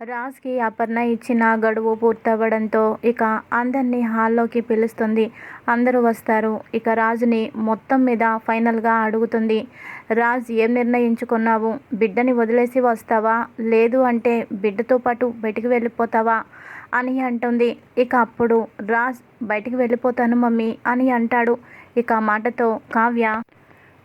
రాజ్కి అపర్ణ ఇచ్చిన గడువు పూర్తవ్వడంతో ఇక అందరినీ హాల్లోకి పిలుస్తుంది. అందరూ వస్తారు. ఇక రాజుని మొత్తం మీద ఫైనల్గా అడుగుతుంది. రాజ్ ఏం నిర్ణయించుకున్నావు? బిడ్డని వదిలేసి వస్తావా? లేదు అంటే బిడ్డతో పాటు బయటికి వెళ్ళిపోతావా? అని అంటుంది. ఇక అప్పుడు రాజ్ బయటికి వెళ్ళిపోతాను మమ్మీ అని అంటాడు. ఇక మాటతో కావ్య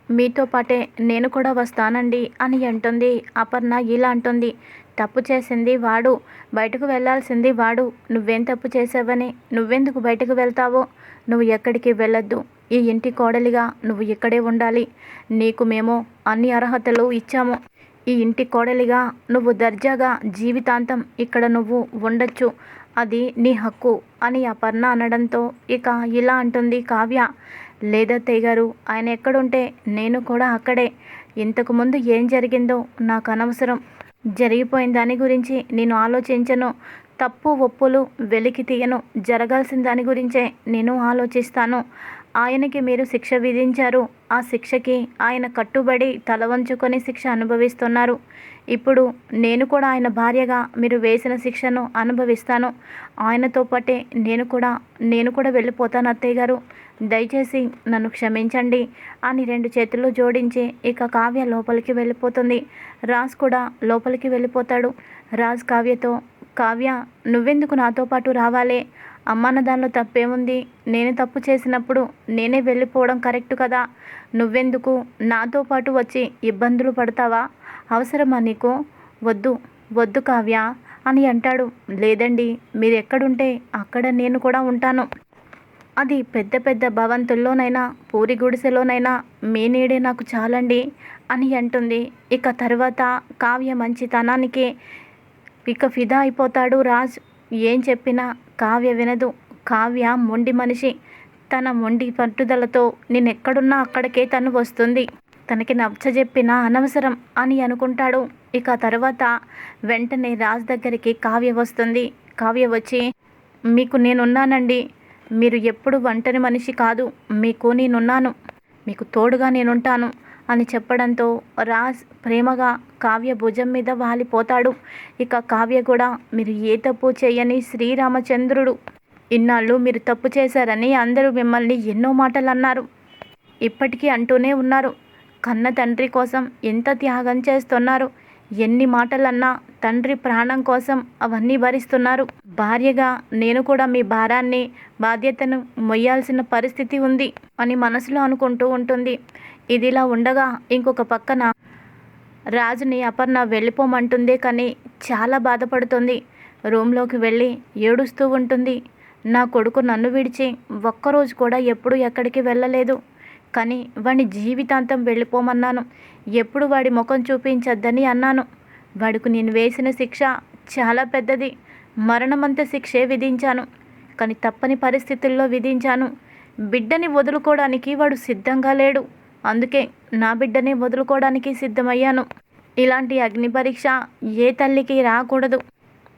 మీతో పాటే నేను కూడా వస్తానండి అని అంటుంది. అపర్ణ ఇలా అంటుంది. తప్పు చేసింది వాడు. బయటకు వెళ్ళాల్సింది వాడు. నువ్వేం తప్పు చేసావని నువ్వెందుకు బయటకు వెళ్తావో? నువ్వు ఎక్కడికి వెళ్ళొద్దు. ఈ ఇంటి కోడలిగా నువ్వు ఇక్కడే ఉండాలి. నీకు మేము అన్ని అర్హతలు ఇచ్చాము. ఈ ఇంటి కోడలిగా నువ్వు దర్జాగా జీవితాంతం ఇక్కడ నువ్వు ఉండొచ్చు. అది నీ హక్కు అని అపర్ణ అనడంతో ఇక ఇలా అంటుంది కావ్య. లేదత్తయ్య గారు ఆయన ఎక్కడుంటే నేను కూడా అక్కడే. ఇంతకుముందు ఏం జరిగిందో నాకు అనవసరం. జరిగిపోయిన దాని గురించి నేను ఆలోచించను. తప్పు ఒప్పులు వెలికి తీయను. జరగాల్సిన దాని గురించే నేను ఆలోచిస్తాను. ఆయనకి మీరు శిక్ష విధించారు. ఆ శిక్షకి ఆయన కట్టుబడి తల వంచుకొని శిక్ష అనుభవిస్తున్నారు. ఇప్పుడు నేను కూడా ఆయన భార్యగా మీరు వేసిన శిక్షను అనుభవిస్తాను. ఆయనతో పాటే నేను కూడా నేను కూడా వెళ్ళిపోతాను అత్తయ్య గారు. దయచేసి నన్ను క్షమించండి అని రెండు చేతులు జోడించి ఇక కావ్య లోపలికి వెళ్ళిపోతుంది. రాజ్ కూడా లోపలికి వెళ్ళిపోతాడు. రాజ్ కావ్యతో కావ్య నువ్వెందుకు నాతో పాటు రావాలే? అమ్మన్న దానిలో తప్పేముంది? నేను తప్పు చేసినప్పుడు నేనే వెళ్ళిపోవడం కరెక్ట్ కదా? నువ్వెందుకు? నాతో పాటు వచ్చి ఇబ్బందులు పడతావా? అవసరమా నీకు? వద్దు వద్దు కావ్య అని అంటాడు. లేదండి మీరు ఎక్కడుంటే అక్కడ నేను కూడా ఉంటాను. అది పెద్ద పెద్ద భవంతుల్లోనైనా పూరి గుడిసెలోనైనా మీ నీడే నాకు చాలండి అని అంటుంది. ఇక తర్వాత కావ్య మంచితనానికి ఇక ఫిదా అయిపోతాడు రాజ్. ఏం చెప్పినా కావ్య వినదు. కావ్య మొండి మనిషి. తన మొండి పట్టుదలతో నేనెక్కడున్నా అక్కడికే తను వస్తుంది. తనకి నచ్చజెప్పినా అనవసరం అని అనుకుంటాడు. ఇక తర్వాత వెంటనే రాజ్ దగ్గరికి కావ్య వస్తుంది. కావ్య వచ్చి మీకు నేనున్నానండి. మీరు ఎప్పుడు ఒంటరి మనిషి కాదు. మీకు నేనున్నాను. మీకు తోడుగా నేనుంటాను. అని చెప్పడంతో రాజ్ ప్రేమగా కావ్య భుజం మీద వాలిపోతాడు. ఇక కావ్య కూడా మీరు ఏ తప్పు చేయని శ్రీరామచంద్రుడు. ఇన్నాళ్ళు మీరు తప్పు చేశారని అందరూ మిమ్మల్ని ఎన్నో మాటలు అన్నారు ఇప్పటికీ అంటూనే ఉన్నారు. కన్న తండ్రి కోసం ఎంత త్యాగం చేస్తున్నారు? ఎన్ని మాటలన్నా తండ్రి ప్రాణం కోసం అవన్నీ భరిస్తున్నారు. భార్యగా నేను కూడా మీ భారాన్ని బాధ్యతను మొయ్యాల్సిన పరిస్థితి ఉంది అని మనసులో అనుకుంటూ ఉంటుంది. ఇదిలా ఉండగా ఇంకొక పక్కన రాజుని అపర్ణ వెళ్ళిపోమంటుంది కానీ చాలా బాధపడుతుంది. రూమ్లోకి వెళ్ళి ఏడుస్తూ ఉంటుంది. నా కొడుకు నన్ను విడిచి ఒక్కరోజు కూడా ఎప్పుడు ఎక్కడికి వెళ్ళలేదు. కానీ వాడి జీవితాంతం వెళ్ళిపోమన్నాను. ఎప్పుడు వాడి ముఖం చూపించద్దని అన్నాను. వాడికి నేను వేసిన శిక్ష చాలా పెద్దది. మరణమంత శిక్షే విధించాను. కానీ తప్పని పరిస్థితుల్లో విధించాను. బిడ్డని వదులుకోవడానికి వాడు సిద్ధంగా లేడు. అందుకే నా బిడ్డని వదులుకోవడానికి సిద్ధమయ్యాను. ఇలాంటి అగ్ని పరీక్ష ఏ తల్లికి రాకూడదు.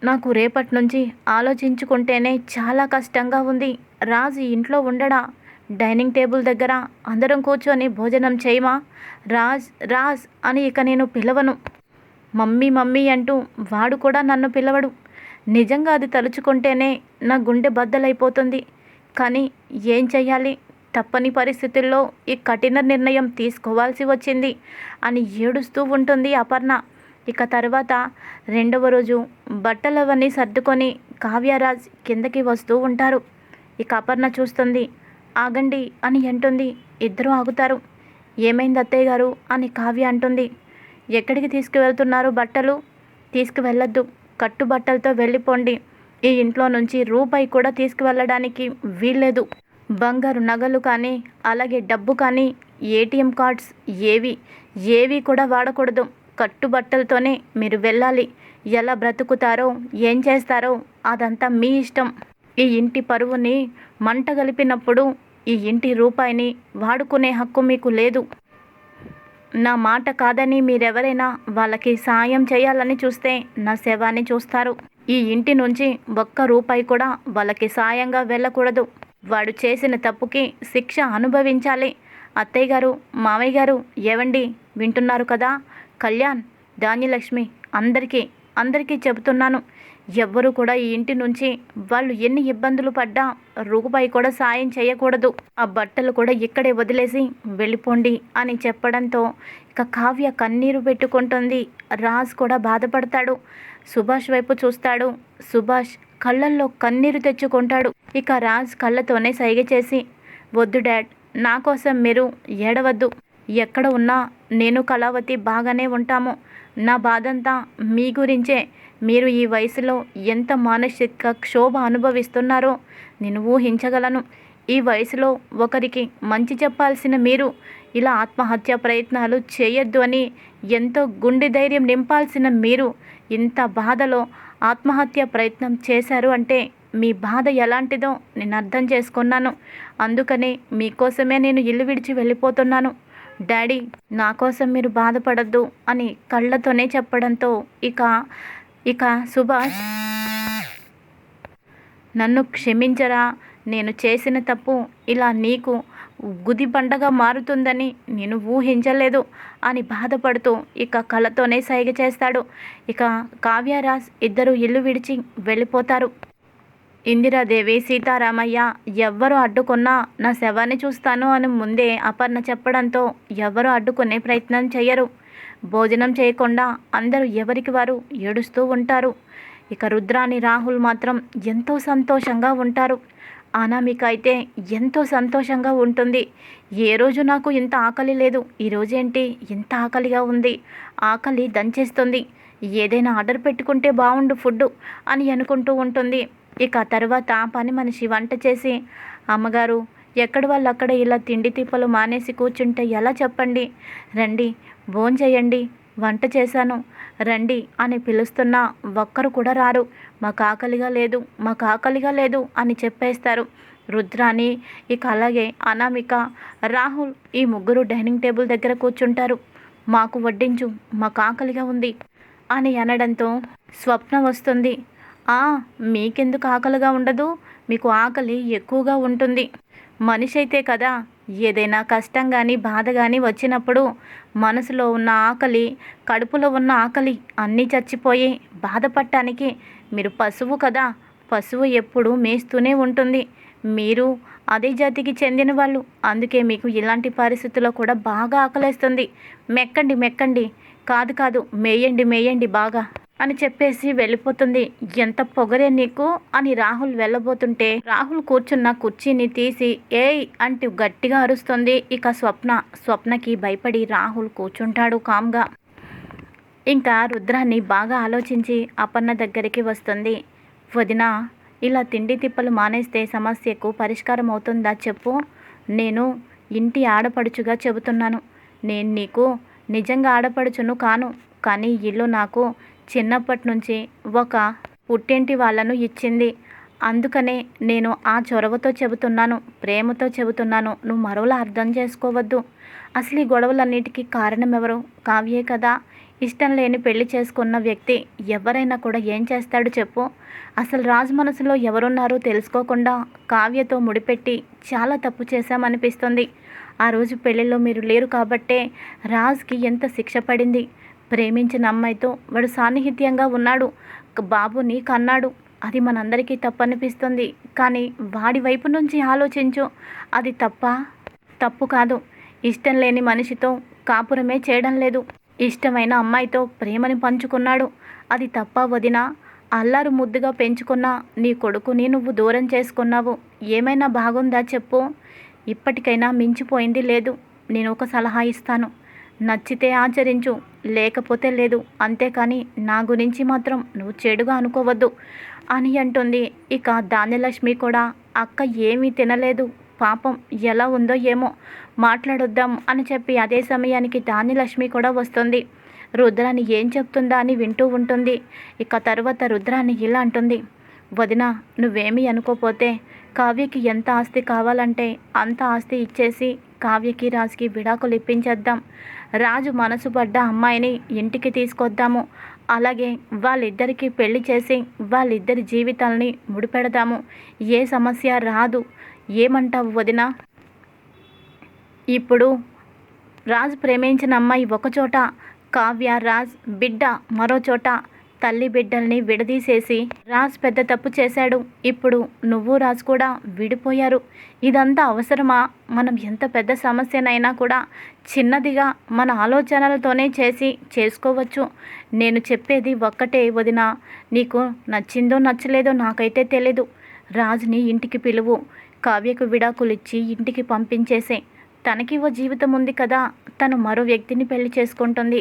నాకు రేపటి నుంచి ఆలోచించుకుంటేనే చాలా కష్టంగా ఉంది. రాజు ఇంట్లో ఉండడా? డైనింగ్ టేబుల్ దగ్గర అందరం కూర్చొని భోజనం చేయమా? రాజ్ రాజ్ అని ఇక నేను పిలవను. మమ్మీ మమ్మీ అంటూ వాడు కూడా నన్ను పిలవడు. నిజంగా అది తలుచుకుంటేనే నా గుండె బద్దలైపోతుంది. కానీ ఏం చెయ్యాలి? తప్పని పరిస్థితుల్లో ఈ కఠిన నిర్ణయం తీసుకోవాల్సి వచ్చింది అని ఏడుస్తూ ఉంటుంది అపర్ణ. ఇక తర్వాత రెండవ రోజు బట్టలవన్నీ సర్దుకొని కావ్యరాజ్ కిందకి వస్తూ ఉంటారు. ఇక అపర్ణ చూస్తుంది. ఆగండి అని అంటుంది. ఇద్దరూ ఆగుతారు. ఏమైంది అత్తయ్య గారు అని కావ్య అంటుంది. ఎక్కడికి తీసుకువెళ్తున్నారు బట్టలు? తీసుకువెళ్ళొద్దు. కట్టు బట్టలతో వెళ్ళిపోండి. ఈ ఇంట్లో నుంచి రూపాయి కూడా తీసుకువెళ్ళడానికి వీల్లేదు. బంగారు నగలు కానీ అలాగే డబ్బు కానీ ఏటీఎం కార్డ్స్ ఏవి? ఏవి కూడా వాడకూడదు. కట్టుబట్టలతోనే మీరు వెళ్ళాలి. ఎలా బ్రతుకుతారో ఏం చేస్తారో అదంతా మీ ఇష్టం. ఈ ఇంటి పరువుని మంట గలిపినప్పుడు ఈ ఇంటి రూపాయిని వాడుకునే హక్కు మీకు లేదు. నా మాట కాదని మీరెవరైనా వాళ్ళకి సాయం చేయాలని చూస్తే నా శవాన్ని చూస్తారు. ఈ ఇంటి నుంచి ఒక్క రూపాయి కూడా వాళ్ళకి సాయంగా వెళ్ళకూడదు. వాడు చేసిన తప్పుకి శిక్ష అనుభవించాలి. అత్తయ్య గారు మావయ్య గారు ఏవండి? వింటున్నారు కదా? కళ్యాణ్ ధాన్యలక్ష్మి అందరికీ అందరికీ చెబుతున్నాను. ఎవ్వరూ కూడా ఈ ఇంటి నుంచి వాళ్ళు ఎన్ని ఇబ్బందులు పడ్డా రూపాయి కూడా సాయం చేయకూడదు. ఆ బట్టలు కూడా ఇక్కడే వదిలేసి వెళ్ళిపోండి అని చెప్పడంతో ఇక కావ్య కన్నీరు పెట్టుకుంటుంది. రాజ్ కూడా బాధపడతాడు. సుభాష్ వైపు చూస్తాడు. సుభాష్ కళ్ళల్లో కన్నీరు తెచ్చుకుంటాడు. ఇక రాజ్ కళ్ళతోనే సైగ చేసి వద్దు డాడ్ నా కోసం మీరు ఏడవద్దు. ఎక్కడ ఉన్నా నేను కళావతి బాగానే ఉంటాము. నా బాధంతా మీ గురించే. మీరు ఈ వయసులో ఎంత మానసిక క్షోభ అనుభవిస్తున్నారో నేను ఊహించగలను. ఈ వయసులో ఒకరికి మంచి చెప్పాల్సిన మీరు ఇలా ఆత్మహత్య ప్రయత్నాలు చేయొద్దు అని ఎంతో గుండె ధైర్యం నింపాల్సిన మీరు ఇంత బాధలో ఆత్మహత్య ప్రయత్నం చేశారు అంటే మీ బాధ ఎలాంటిదో నేను అర్థం చేసుకున్నాను. అందుకనే మీకోసమే నేను ఇల్లు విడిచి వెళ్ళిపోతున్నాను. డాడీ నా కోసం మీరు బాధపడద్దు అని కళ్ళతోనే చెప్పడంతో ఇక ఇక సుభాష్ నన్ను క్షమించరా నేను చేసిన తప్పు ఇలా నీకు గుది పండగ మారుతుందని నేను ఊహించలేదు అని బాధపడుతూ ఇక కళ్ళతోనే సైగ చేస్తాడు. ఇక కావ్యరాజ్ ఇద్దరు ఇల్లు విడిచి వెళ్ళిపోతారు. ఇందిరాదేవి సీతారామయ్య ఎవ్వరు అడ్డుకున్నా నా శవాన్ని చూస్తాను అని ముందే అపర్ణ చెప్పడంతో ఎవరు అడ్డుకునే ప్రయత్నం చేయరు భోజనం చేయకుండా అందరూ ఎవరికి వారు ఏడుస్తూ ఉంటారు. ఇక రుద్రాని రాహుల్ మాత్రం ఎంతో సంతోషంగా ఉంటారు. అనామిక అయితే ఎంతో సంతోషంగా ఉంటుంది. ఏ రోజు నాకు ఇంత ఆకలి లేదు. ఈరోజేంటి ఇంత ఆకలిగా ఉంది. ఆకలి దంచేస్తుంది. ఏదైనా ఆర్డర్ పెట్టుకుంటే బాగుండు ఫుడ్ అని అనుకుంటూ ఉంటుంది. ఇక తర్వాత పని మనిషి వంట చేసి అమ్మగారు ఎక్కడి వాళ్ళు అక్కడ ఇలా తిండి తిప్పలు మానేసి కూర్చుంటే ఎలా చెప్పండి? రండి భోంచేయండి వంట చేశాను. రండి అని పిలుస్తున్నా ఒక్కరు కూడా రారు. మాకు ఆకలిగా లేదు మాకు ఆకలిగా లేదు అని చెప్పేస్తారు. రుద్రాని ఇక అలాగే అనామిక రాహుల్ ఈ ముగ్గురు డైనింగ్ టేబుల్ దగ్గర కూర్చుంటారు. మాకు వడ్డించు మాకు ఆకలిగా ఉంది అని అనడంతో స్వప్న వస్తుంది. ఆ మీకెందుకు ఆకలిగా ఉండదు? మీకు ఆకలి ఎక్కువగా ఉంటుంది. మనిషి అయితే కదా ఏదైనా కష్టం కానీ బాధ కానీ వచ్చినప్పుడు మనసులో ఉన్న ఆకలి కడుపులో ఉన్న ఆకలి అన్నీ చచ్చిపోయి బాధపడటానికి మీరు పశువు కదా. పశువు ఎప్పుడు మేస్తూనే ఉంటుంది. మీరు అదే జాతికి చెందిన వాళ్ళు. అందుకే మీకు ఇలాంటి పరిస్థితుల్లో కూడా బాగా ఆకలేస్తుంది. మెక్కండి మెక్కండి. కాదు కాదు. మేయండి మేయండి బాగా. అని చెప్పేసి వెళ్ళిపోతుంది. ఎంత పొగరే నీకు? అని రాహుల్ వెళ్ళబోతుంటే రాహుల్ కూర్చున్న కుర్చీని తీసి ఏయ్! అంటూ గట్టిగా అరుస్తుంది. ఇక స్వప్న స్వప్నకి భయపడి రాహుల్ కూర్చుంటాడు కామ్గా. ఇంకా రుద్రాన్ని బాగా ఆలోచించి అపర్ణ దగ్గరికి వస్తుంది. వదిన ఇలా తిండి తిప్పలు మానేస్తే సమస్యకు పరిష్కారం అవుతుందా చెప్పు. నేను ఇంటి ఆడపడుచుగా చెబుతున్నాను. నేను నీకు నిజంగా ఆడపడుచును కాను కానీ ఇల్లు నాకు చిన్నప్పటి నుంచి ఒక పుట్టింటి వాళ్ళను ఇచ్చింది. అందుకనే నేను ఆ చొరవతో చెబుతున్నాను ప్రేమతో చెబుతున్నాను. నువ్వు మరోలా అర్థం చేసుకోవద్దు. అసలు ఈ గొడవలన్నిటికీ కారణం ఎవరు కావ్యే కదా. ఇష్టం లేని పెళ్ళి చేసుకున్న వ్యక్తి ఎవరైనా కూడా ఏం చేస్తాడు చెప్పు. అసలు రాజు మనసులో ఎవరున్నారో తెలుసుకోకుండా కావ్యతో ముడిపెట్టి చాలా తప్పు చేశామనిపిస్తుంది. ఆ రోజు పెళ్ళిలో మీరు లేరు కాబట్టే రాజ్కి ఎంత శిక్ష పడింది? ప్రేమించిన అమ్మాయితో వాడు సాన్నిహిత్యంగా ఉన్నాడు. బాబుని కన్నాడు. అది మనందరికీ తప్పనిపిస్తుంది. కానీ వాడి వైపు నుంచి ఆలోచించు. అది తప్ప తప్పు కాదు. ఇష్టం లేని మనిషితో కాపురమే చేయడం లేదు. ఇష్టమైన అమ్మాయితో ప్రేమని పంచుకున్నాడు. అది తప్ప వదినా అల్లారు ముద్దుగా పెంచుకున్న నీ కొడుకుని నువ్వు దూరం చేసుకున్నావు. ఏమైనా బాగుందా చెప్పు. ఇప్పటికైనా మించిపోయింది లేదు. నేను ఒక సలహా ఇస్తాను. నచ్చితే ఆచరించు. లేకపోతే లేదు. అంతేకాని నా గురించి మాత్రం నువ్వు చెడుగా అనుకోవద్దు అని అంటుంది. ఇక ధాన్యలక్ష్మి కూడా అక్క ఏమీ తినలేదు. పాపం ఎలా ఉందో ఏమో మాట్లాడొద్దాం అని చెప్పి అదే సమయానికి ధాన్యలక్ష్మి కూడా వస్తుంది. రుద్రాన్ని ఏం చెప్తుందా అని వింటూ ఉంటుంది. ఇక తర్వాత రుద్రాని ఇలా అంటుంది. వదిన నువ్వేమీ అనుకోపోతే కావ్యకి ఎంత ఆస్తి కావాలంటే అంత ఆస్తి ఇచ్చేసి కావ్యకి రాజుకి విడాకులు ఇప్పించేద్దాం. రాజు మనసు పడ్డ అమ్మాయిని ఇంటికి తీసుకొద్దాము. అలాగే వాళ్ళిద్దరికీ పెళ్ళి చేసి వాళ్ళిద్దరి జీవితాలని ముడిపెడదాము. ఏ సమస్య రాదు. ఏమంటావు వదిన? ఇప్పుడు రాజు ప్రేమించిన అమ్మాయి ఒకచోట కావ్య రాజ్ బిడ్డ మరో చోట. తల్లి బిడ్డల్ని విడదీసేసి రాజ్ పెద్ద తప్పు చేశాడు. ఇప్పుడు నువ్వు రాజ్ కూడా విడిపోయారు. ఇదంతా అవసరమా? మనం ఎంత పెద్ద సమస్యనైనా కూడా చిన్నదిగా మన ఆలోచనలతోనే చేసి చేసుకోవచ్చు. నేను చెప్పేది ఒక్కటే వదిన. నీకు నచ్చిందో నచ్చలేదో నాకైతే తెలీదు. రాజుని ఇంటికి పిలువు. కావ్యకు విడాకులిచ్చి ఇంటికి పంపించేసే. తనకి ఓ జీవితం ఉంది కదా. తను మరో వ్యక్తిని పెళ్ళి చేసుకుంటుంది.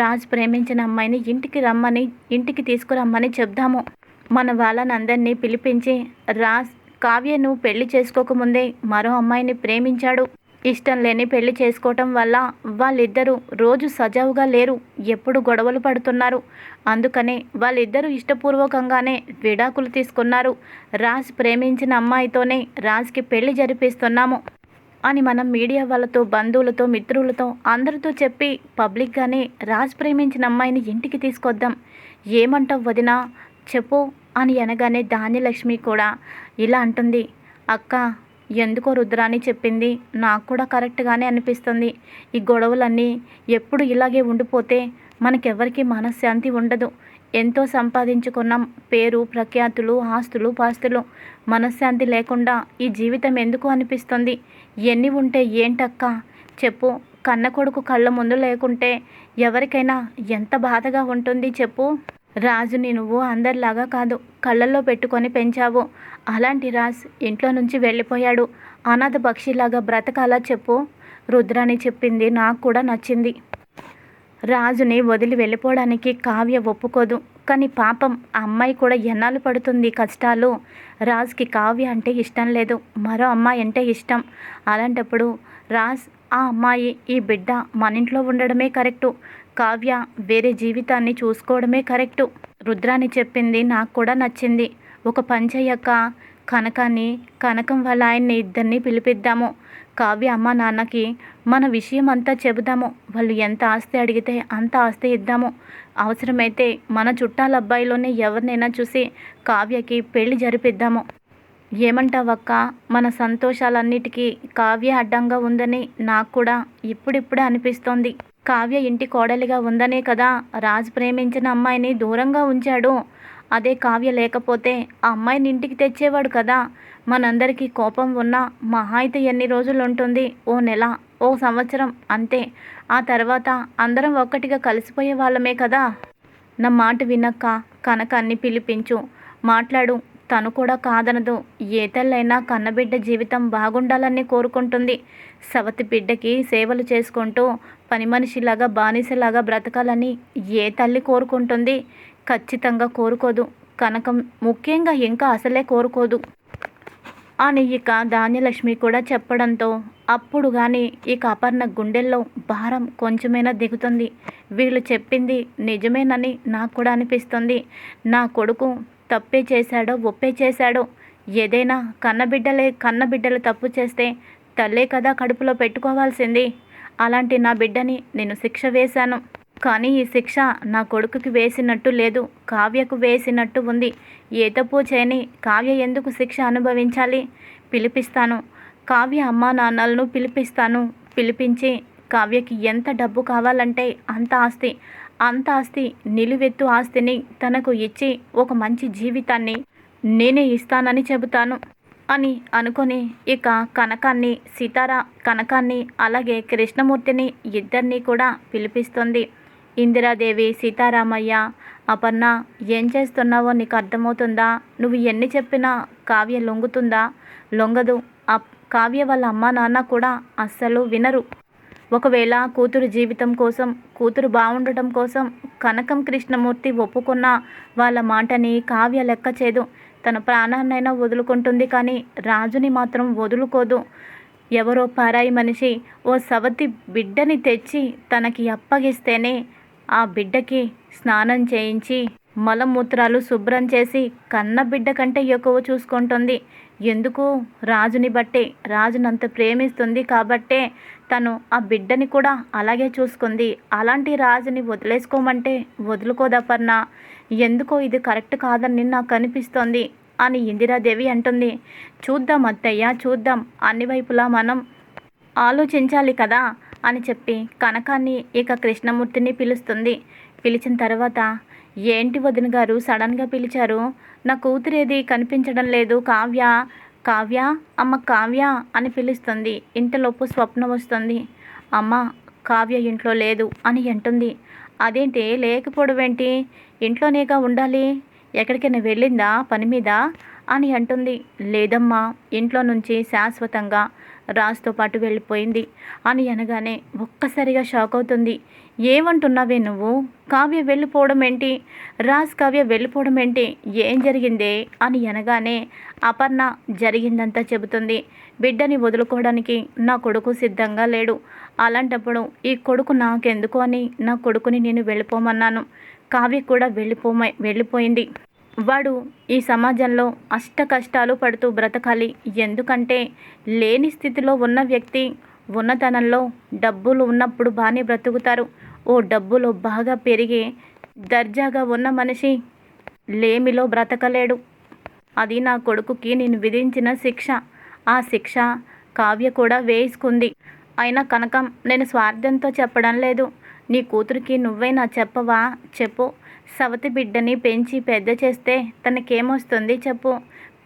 రాజ్ ప్రేమించిన అమ్మాయిని ఇంటికి రమ్మని ఇంటికి తీసుకురమ్మని చెప్దాము. మన వాళ్ళనందరినీ పిలిపించి రాజ్ కావ్యను పెళ్ళి చేసుకోకముందే మరో అమ్మాయిని ప్రేమించాడు. ఇష్టం లేని పెళ్ళి చేసుకోవటం వల్ల వాళ్ళిద్దరూ రోజు సజావుగా లేరు ఎప్పుడు గొడవలు పడుతున్నారు. అందుకనే వాళ్ళిద్దరూ ఇష్టపూర్వకంగానే విడాకులు తీసుకున్నారు. రాజ్ ప్రేమించిన అమ్మాయితోనే రాజ్కి పెళ్ళి జరిపిస్తున్నాము. అని మనం మీడియా వాళ్ళతో బంధువులతో మిత్రులతో అందరితో చెప్పి పబ్లిక్గానే రాజ్ ప్రేమించిన అమ్మాయిని ఇంటికి తీసుకొద్దాం. ఏమంటావు వదినా? చెప్పు అని అనగానే ధాన్యలక్ష్మి కూడా ఇలా అంటుంది. అక్క ఎందుకో రుద్రాని చెప్పింది. నాకు కూడా కరెక్ట్గానే అనిపిస్తుంది. ఈ గొడవలన్నీ ఎప్పుడు ఇలాగే ఉండిపోతే మనకెవరికి మనశ్శాంతి ఉండదు. ఎంతో సంపాదించుకున్నాం పేరు ప్రఖ్యాతులు ఆస్తులు పాస్తులు మనశ్శాంతి లేకుండా ఈ జీవితం ఎందుకు అనిపిస్తుంది? ఎన్ని ఉంటే ఏంటక్క? చెప్పు. కన్న కొడుకు కళ్ళ ముందు లేకుంటే ఎవరికైనా ఎంత బాధగా ఉంటుంది చెప్పు. రాజుని నువ్వు అందరిలాగా కాదు. కళ్ళల్లో పెట్టుకొని పెంచావు. అలాంటి రాజ్ ఇంట్లో నుంచి వెళ్ళిపోయాడు. అనాథ పక్షిలాగా బ్రతకాలా చెప్పు. రుద్రాని చెప్పింది నాకు కూడా నచ్చింది. రాజుని వదిలి వెళ్ళిపోవడానికి కావ్య ఒప్పుకోదు. కానీ పాపం ఆ అమ్మాయి కూడా ఎన్నాళ్ళు పడుతుంది కష్టాలు? రాజ్కి కావ్య అంటే ఇష్టం లేదు. మరో అమ్మాయి అంటే ఇష్టం. అలాంటప్పుడు రాజ్ ఆ అమ్మాయి ఈ బిడ్డ మన ఇంట్లో ఉండడమే కరెక్టు. కావ్య వేరే జీవితాన్ని చూసుకోవడమే కరెక్టు. రుద్రాని చెప్పింది నాకు కూడా నచ్చింది. ఒక పంచయ్యక్క కనకాన్ని కనకం వాళ్ళ ఆయన్ని ఇద్దరిని పిలిపిద్దాము. కావ్య అమ్మ నాన్నకి మన విషయం అంతా చెబుదాము. వాళ్ళు ఎంత ఆస్తి అడిగితే అంత ఆస్తి ఇద్దాము. అవసరమైతే మన చుట్టాల అబ్బాయిలోనే ఎవరినైనా చూసి కావ్యకి పెళ్ళి జరిపిద్దాము. ఏమంటావక్క? మన సంతోషాలన్నిటికీ కావ్య అడ్డంగా ఉందని నాకు కూడా ఇప్పుడిప్పుడే అనిపిస్తోంది. కావ్య ఇంటి కోడలిగా ఉందనే కదా రాజు ప్రేమించిన అమ్మాయిని దూరంగా ఉంచాడు. అదే కావ్య లేకపోతే ఆ అమ్మాయిని ఇంటికి తెచ్చేవాడు కదా. మనందరికీ కోపం ఉన్నా మహా అయితే ఎన్ని రోజులు ఉంటుంది ఓ నెల. ఓ సంవత్సరం అంతే. ఆ తర్వాత అందరం ఒక్కటిగా కలిసిపోయే వాళ్ళమే కదా? నా మాట వినక్క కనకాన్ని పిలిపించు. మాట్లాడు తను కూడా కాదనదు. ఏ తల్లైనా కన్నబిడ్డ జీవితం బాగుండాలని కోరుకుంటుంది. సవతి బిడ్డకి సేవలు చేసుకుంటూ పని మనిషిలాగా బానిసలాగా బ్రతకాలని ఏ తల్లి కోరుకుంటుంది? ఖచ్చితంగా కోరుకోదు. కనకం ముఖ్యంగా ఇంకా అసలే కోరుకోదు. అని ఇక ధాన్యలక్ష్మి కూడా చెప్పడంతో అప్పుడు కానీ ఇక అపర్ణ గుండెల్లో భారం కొంచెమైనా దిగుతుంది. వీళ్ళు చెప్పింది నిజమేనని నాకు కూడా అనిపిస్తుంది. నా కొడుకు తప్పే చేశాడో ఒప్పే చేశాడో. ఏదైనా కన్నబిడ్డలే కన్నబిడ్డలు తప్పు చేస్తే తల్లే కదా కడుపులో పెట్టుకోవాల్సింది. అలాంటి నా బిడ్డని నేను శిక్ష వేశాను. కానీ ఈ శిక్ష నా కొడుకుకి వేసినట్టు లేదు. కావ్యకు వేసినట్టు ఉంది. ఏ తప్పు చేయని కావ్య ఎందుకు శిక్ష అనుభవించాలి? పిలిపిస్తాను. కావ్య అమ్మా నాన్నలను పిలిపిస్తాను. పిలిపించి కావ్యకి ఎంత డబ్బు కావాలంటే అంత ఆస్తి అంత ఆస్తి నిలువెత్తు ఆస్తిని తనకు ఇచ్చి ఒక మంచి జీవితాన్ని నేనే ఇస్తానని చెబుతాను అని అనుకొని ఇక కనకాన్ని సీతారా కనకాన్ని అలాగే కృష్ణమూర్తిని ఇద్దరినీ కూడా పిలిపిస్తుంది. ఇందిరాదేవి సీతారామయ్య అపర్ణ ఏం చేస్తున్నావో నీకు అర్థమవుతుందా? నువ్వు ఎన్ని చెప్పినా కావ్య లొంగుతుందా? లొంగదు. ఆ కావ్య వాళ్ళ అమ్మ నాన్న కూడా అస్సలు వినరు. ఒకవేళ కూతురు జీవితం కోసం కూతురు బాగుండటం కోసం కనకం కృష్ణమూర్తి ఒప్పుకున్న వాళ్ళ మాటని కావ్య లెక్క చేదు. తన ప్రాణాన్నైనా వదులుకుంటుంది కానీ రాజుని మాత్రం వదులుకోదు. ఎవరో పారాయి మనిషి ఓ సవతి బిడ్డని తెచ్చి తనకి అప్పగిస్తేనే ఆ బిడ్డకి స్నానం చేయించి మలమూత్రాలు శుభ్రం చేసి కన్న బిడ్డ కంటే ఎక్కువ చూసుకుంటుంది. ఎందుకు? రాజుని బట్టే రాజునంత ప్రేమిస్తుంది కాబట్టే తను ఆ బిడ్డని కూడా అలాగే చూసుకుంది. అలాంటి రాజుని వదిలేసుకోమంటే వదులుకోదపర్ణ ఎందుకో ఇది కరెక్ట్ కాదని నాకు అనిపిస్తోంది అని ఇందిరాదేవి అంటుంది. చూద్దాం అత్తయ్య చూద్దాం. అన్ని వైపులా మనం ఆలోచించాలి కదా. అని చెప్పి కనకాన్ని ఇక కృష్ణమూర్తిని పిలుస్తుంది. పిలిచిన తర్వాత ఏంటి వదిన గారు సడన్గా పిలిచారు? నా కూతురేది కనిపించడం లేదు. కావ్య కావ్య అమ్మ కావ్య అని పిలుస్తుంది. ఇంతలోపు స్వప్నం వస్తుంది. అమ్మ కావ్య ఇంట్లో లేదు అని అంటుంది. అదేంటి లేకపోవడం ఏంటి? ఇంట్లోనేగా ఉండాలి? ఎక్కడికైనా వెళ్ళిందా? పని మీద? అని అంటుంది. లేదమ్మా ఇంట్లో నుంచి శాశ్వతంగా రాజుతో పాటు వెళ్ళిపోయింది. అని అనగానే ఒక్కసారిగా షాక్ అవుతుంది. ఏమంటున్నావే నువ్వు? కావ్య వెళ్ళిపోవడం ఏంటి? రాజ్ కావ్య వెళ్ళిపోవడం ఏంటి? ఏం జరిగిందే? అని అనగానే అపర్ణ జరిగిందంతా చెబుతుంది. బిడ్డని వదులుకోవడానికి నా కొడుకు సిద్ధంగా లేడు. అలాంటప్పుడు ఈ కొడుకు నాకెందుకు అని నా కొడుకుని నేను వెళ్ళిపోమన్నాను. కావ్య కూడా వెళ్ళిపోమ వెళ్ళిపోయింది. వాడు ఈ సమాజంలో అష్ట కష్టాలు పడుతూ బ్రతకాలి. ఎందుకంటే లేని స్థితిలో ఉన్న వ్యక్తి ఉన్నతనంలో డబ్బులు ఉన్నప్పుడు బాగానే బ్రతుకుతారు. ఓ డబ్బులో బాగా పెరిగి దర్జాగా ఉన్న మనిషి లేమిలో బ్రతకలేడు. అది నా కొడుకుకి నేను విధించిన శిక్ష. ఆ శిక్ష కావ్య కూడా వేసుకుంది. అయినా కనకం నేను స్వార్థంతో చెప్పడం లేదు. నీ కూతురికి నువ్వైనా చెప్పవా? చెప్పు. సవతి బిడ్డని పెంచి పెద్ద చేస్తే తనకేమొస్తుంది చెప్పు.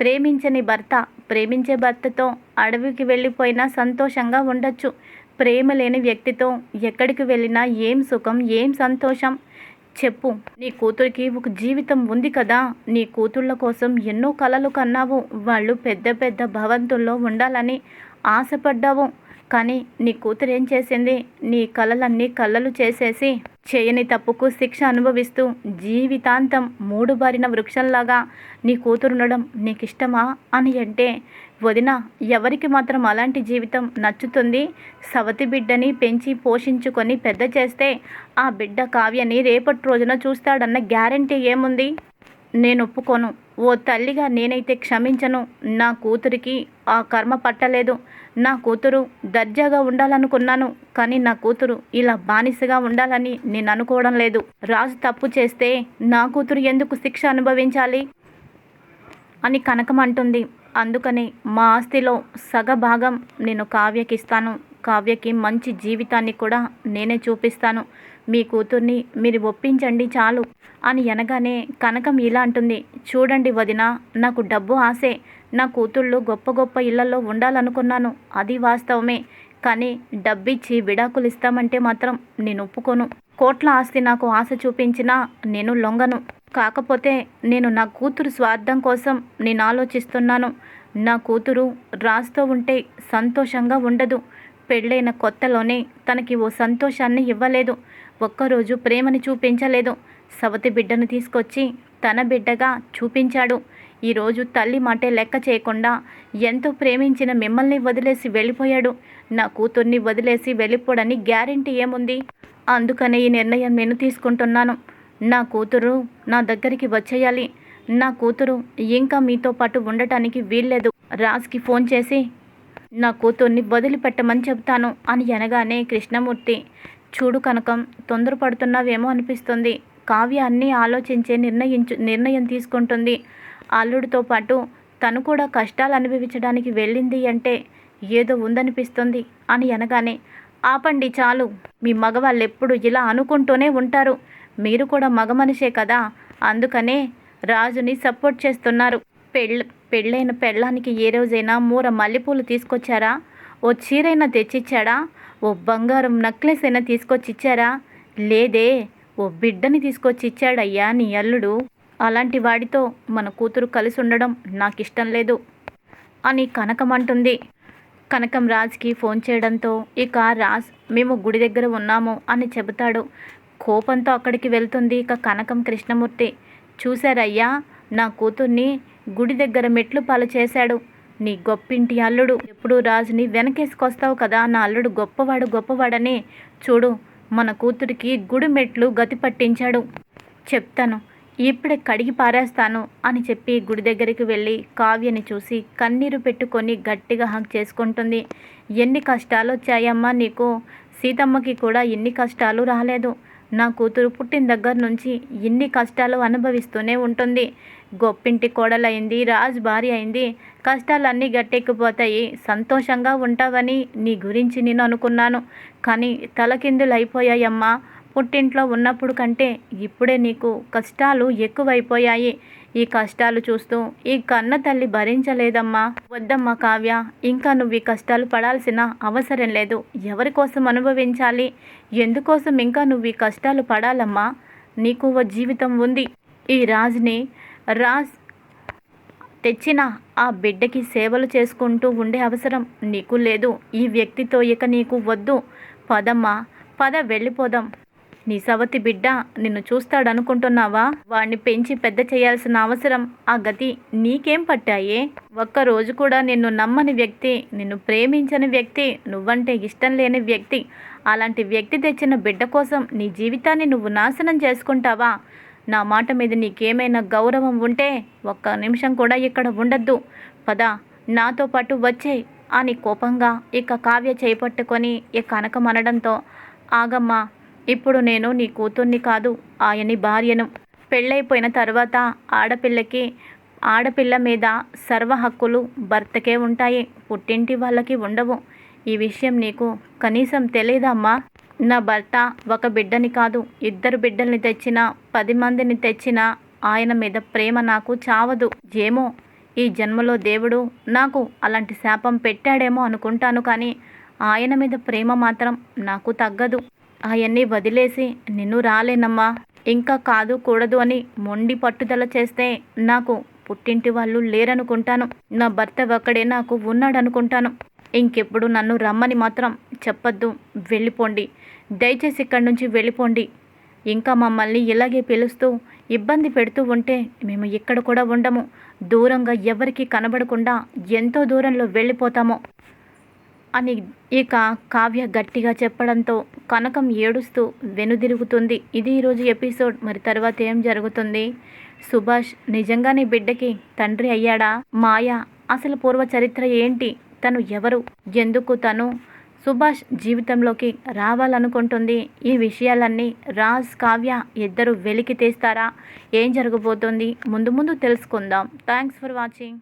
ప్రేమించని భర్త ప్రేమించే భర్తతో అడవికి వెళ్ళిపోయినా సంతోషంగా ఉండొచ్చు. ప్రేమ లేని వ్యక్తితో ఎక్కడికి వెళ్ళినా ఏం సుఖం ఏం సంతోషం? చెప్పు. నీ కూతురికి ఒక జీవితం ఉంది కదా. నీ కూతుళ్ళ కోసం ఎన్నో కలలు కన్నావు. వాళ్ళు పెద్ద పెద్ద భవంతుల్లో ఉండాలని ఆశపడ్డావు. కానీ నీ కూతురు ఏం చేసింది? నీ కలలన్నీ కళ్ళలు చేసేసి చేయని తప్పుకు శిక్ష అనుభవిస్తూ జీవితాంతం మూడు బారిన వృక్షంలాగా నీ కూతురుండడం నీకు ఇష్టమా అని అంటే వదిన ఎవరికి మాత్రం అలాంటి జీవితం నచ్చుతుంది? సవతి బిడ్డని పెంచి పోషించుకొని పెద్ద చేస్తే ఆ బిడ్డ కావ్యని రేపటి రోజున చూస్తాడన్న గ్యారంటీ ఏముంది? నేను ఒప్పుకోను. ఓ తల్లిగా నేనైతే క్షమించను. నా కూతురికి ఆ కర్మ పట్టలేదు. నా కూతురు దర్జాగా ఉండాలనుకున్నాను కానీ నా కూతురు ఇలా బానిసగా ఉండాలని నేను అనుకోవడం లేదు. రాజు తప్పు చేస్తే నా కూతురు ఎందుకు శిక్ష అనుభవించాలి? అని కనకం అంటుంది. అందుకని మా ఆస్తిలో సగ భాగం నేను కావ్యకి ఇస్తాను. కావ్యకి మంచి జీవితాన్ని కూడా నేనే చూపిస్తాను. మీ కూతుర్ని మీరు ఒప్పించండి చాలు అని అనగానే కనకం ఇలా అంటుంది. చూడండి వదిన నాకు డబ్బు ఆశే. నా కూతుళ్ళు గొప్ప గొప్ప ఇళ్ళలో ఉండాలనుకున్నాను. అది వాస్తవమే. కానీ డబ్బిచ్చి విడాకులు ఇస్తామంటే మాత్రం నేను ఒప్పుకోను. కోట్ల ఆస్తి నాకు ఆశ చూపించినా నేను లొంగను. కాకపోతే నేను నా కూతురు స్వార్థం కోసం నేను ఆలోచిస్తున్నాను. నా కూతురు రాస్తూ ఉంటే సంతోషంగా ఉండదు. పెళ్ళైన కొత్తలోనే తనకి ఓ సంతోషాన్ని ఇవ్వలేదు. ఒక్కరోజు ప్రేమని చూపించలేదు. సవతి బిడ్డను తీసుకొచ్చి తన బిడ్డగా చూపించాడు. ఈరోజు తల్లి మాటే లెక్క చేయకుండా ఎంతో ప్రేమించిన మిమ్మల్ని వదిలేసి వెళ్ళిపోయాడు. నా కూతుర్ని వదిలేసి వెళ్ళిపోడని గ్యారెంటీ ఏముంది? అందుకనే ఈ నిర్ణయం నేను తీసుకుంటున్నాను. నా కూతురు నా దగ్గరికి వచ్చేయాలి. నా కూతురు ఇంకా మీతో పాటు ఉండటానికి వీల్లేదు. రాజ్కి ఫోన్ చేసి నా కూతుర్ని వదిలిపెట్టమని చెప్తాను అని అనగానే కృష్ణమూర్తి చూడు కనకం తొందరపడుతున్నావేమో అనిపిస్తుంది. కావ్య అన్నీ ఆలోచించే నిర్ణయించు నిర్ణయం తీసుకుంటుంది. అల్లుడితో పాటు తను కూడా కష్టాలు అనుభవించడానికి వెళ్ళింది అంటే ఏదో ఉందనిపిస్తుంది అని అనగానే ఆపండి చాలు. మీ మగవాళ్ళు ఎప్పుడు ఇలా అనుకుంటూనే ఉంటారు. మీరు కూడా మగ మనిషే కదా. అందుకనే రాజుని సపోర్ట్ చేస్తున్నారు. పెళ్ళ పెళ్ళైన పెళ్ళానికి ఏ రోజైనా మూర మల్లెపూలు తీసుకొచ్చారా? ఓ చీరైనా తెచ్చిచ్చాడా? ఓ బంగారం నెక్లెస్ అయినా తీసుకొచ్చి ఇచ్చారా లేదే ఓ బిడ్డని తీసుకొచ్చి ఇచ్చాడయ్యా నీ అల్లుడు. అలాంటి వాడితో మన కూతురు కలిసి ఉండడం నాకు ఇష్టం లేదు అని కనకం అంటుంది. కనకం రాజ్కి ఫోన్ చేయడంతో ఇక రాజ్ మేము గుడి దగ్గర ఉన్నాము అని చెబుతాడు. కోపంతో అక్కడికి వెళ్తుంది ఇక కనకం కృష్ణమూర్తి. చూశారయ్యా నా కూతుర్ని గుడి దగ్గర మెట్లు పాలు చేశాడు. నీ గొప్పింటి అల్లుడు. ఎప్పుడు రాజుని వెనకేసుకొస్తావు కదా నా అల్లుడు గొప్పవాడు గొప్పవాడని. చూడు మన కూతురికి గుడి మెట్లు గతి పట్టించాడు. చెప్తాను ఇప్పుడే కడిగి పారేస్తాను అని చెప్పి గుడి దగ్గరికి వెళ్ళి కావ్యని చూసి కన్నీరు పెట్టుకొని గట్టిగా హక్ చేసుకుంటుంది. ఎన్ని కష్టాలు వచ్చాయమ్మా నీకు? సీతమ్మకి కూడా ఎన్ని కష్టాలు రాలేదు. నా కూతురు పుట్టిన దగ్గర నుంచి ఇన్ని కష్టాలు అనుభవిస్తూనే ఉంటుంది. గొప్పింటి కోడలైంది రాజు భార్య అయింది. కష్టాలన్నీ గట్టెక్కిపోతాయి. సంతోషంగా ఉంటావని నీ గురించి నేను అనుకున్నాను. కానీ తలకిందులు అయిపోయాయమ్మా పుట్టింట్లో ఉన్నప్పుడు కంటే ఇప్పుడే నీకు కష్టాలు ఎక్కువైపోయాయి. ఈ కష్టాలు చూస్తూ ఈ కన్న తల్లి భరించలేదమ్మా. వద్దమ్మా కావ్య ఇంకా నువ్వు ఈ కష్టాలు పడాల్సిన అవసరం లేదు. ఎవరి కోసం అనుభవించాలి? ఎందుకోసం ఇంకా నువ్వు ఈ కష్టాలు పడాలమ్మా? నీకు ఓ జీవితం ఉంది. ఈ రాజ్ని రాజ్ తెచ్చిన ఆ బిడ్డకి సేవలు చేసుకుంటూ ఉండే అవసరం నీకు లేదు. ఈ వ్యక్తితో ఇక నీకు వద్దు. పదమ్మా పద వెళ్ళిపోదాం. నీ సవతి బిడ్డ నిన్ను చూస్తాడనుకుంటున్నావా? వాణ్ణి పెంచి పెద్ద చేయాల్సిన అవసరం ఆ గతి నీకేం పట్టాయే? ఒక్కరోజు కూడా నిన్ను నమ్మని వ్యక్తి నిన్ను ప్రేమించని వ్యక్తి నువ్వంటే ఇష్టం లేని వ్యక్తి అలాంటి వ్యక్తి తెచ్చిన బిడ్డ కోసం నీ జీవితాన్ని నువ్వు నాశనం చేసుకుంటావా? నా మాట మీద నీకేమైనా గౌరవం ఉంటే ఒక్క నిమిషం కూడా ఇక్కడ ఉండద్దు. పద నాతో పాటు వచ్చే అని కోపంగా ఇక కావ్య చేపట్టుకొని ఇక కనకమనడంతో ఆగమ్మా ఇప్పుడు నేను నీ కూతుర్ని కాదు ఆయని భార్యను. పెళ్ళైపోయిన తర్వాత ఆడపిల్లకి ఆడపిల్ల మీద సర్వ హక్కులు భర్తకే ఉంటాయి. పుట్టింటి వాళ్ళకి ఉండవు. ఈ విషయం నీకు కనీసం తెలియదమ్మా నా భర్త ఒక బిడ్డని కాదు. ఇద్దరు బిడ్డల్ని తెచ్చినా పది మందిని తెచ్చినా ఆయన మీద ప్రేమ నాకు చావదు. ఏమో ఈ జన్మలో దేవుడు నాకు అలాంటి శాపం పెట్టాడేమో అనుకుంటాను కానీ ఆయన మీద ప్రేమ మాత్రం నాకు తగ్గదు. అవన్నీ వదిలేసి నిన్ను రాలేనమ్మా. ఇంకా కాదు కూడదు అని మొండి పట్టుదల చేస్తే నాకు పుట్టింటి వాళ్ళు లేరనుకుంటాను. నా భర్త ఒక్కడే నాకు ఉన్నాడనుకుంటాను. ఇంకెప్పుడు నన్ను రమ్మని మాత్రం చెప్పద్దు. వెళ్ళిపోండి. దయచేసి ఇక్కడి నుంచి వెళ్ళిపోండి. ఇంకా మమ్మల్ని ఇలాగే పిలుస్తూ ఇబ్బంది పెడుతూ ఉంటే మేము ఇక్కడ కూడా ఉండము. దూరంగా ఎవరికీ కనబడకుండా ఎంతో దూరంలో వెళ్ళిపోతాము. అని ఇక కావ్య గట్టిగా చెప్పడంతో కనకం ఏడుస్తూ వెనుదిరుగుతుంది. ఇది ఈరోజు ఎపిసోడ్. మరి తర్వాత ఏం జరుగుతుంది? సుభాష్ నిజంగానే బిడ్డకి తండ్రి అయ్యాడా? మాయ అసలు పూర్వ చరిత్ర ఏంటి? తను ఎవరు? ఎందుకు తను? సుభాష్ జీవితంలోకి రావాలనుకుంటుంది. ఈ విషయాలన్నీ రాజ్ కావ్య ఇద్దరు వెలికి తీస్తారా? ఏం జరగబోతోంది? ముందు ముందు తెలుసుకుందాం. Thanks for watching.